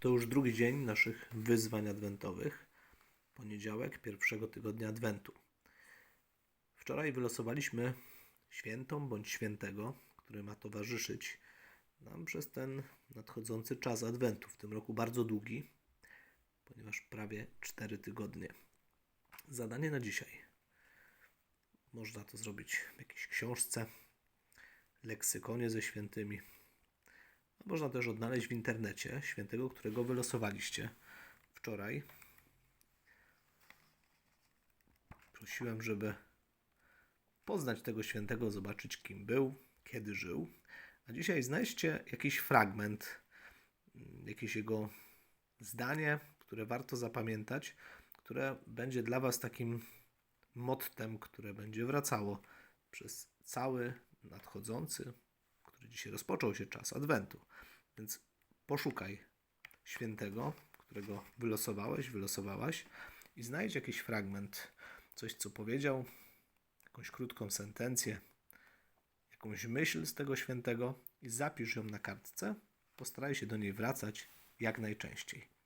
To już drugi dzień naszych wyzwań adwentowych. Poniedziałek pierwszego tygodnia adwentu. Wczoraj wylosowaliśmy świętą bądź świętego, który ma towarzyszyć nam przez ten nadchodzący czas adwentu. W tym roku bardzo długi, ponieważ prawie 4 tygodnie. Zadanie na dzisiaj. Można to zrobić w jakiejś książce, leksykonie ze świętymi. Można też odnaleźć w internecie świętego, którego wylosowaliście wczoraj. Prosiłem, żeby poznać tego świętego, zobaczyć kim był, kiedy żył. A dzisiaj znajdźcie jakiś fragment, jakieś jego zdanie, które warto zapamiętać, które będzie dla Was takim mottem, które będzie wracało przez cały nadchodzący, dzisiaj rozpoczął się czas Adwentu. Więc poszukaj świętego, którego wylosowałeś, wylosowałaś i znajdź jakiś fragment, coś co powiedział, jakąś krótką sentencję, jakąś myśl z tego świętego i zapisz ją na kartce. Postaraj się do niej wracać jak najczęściej.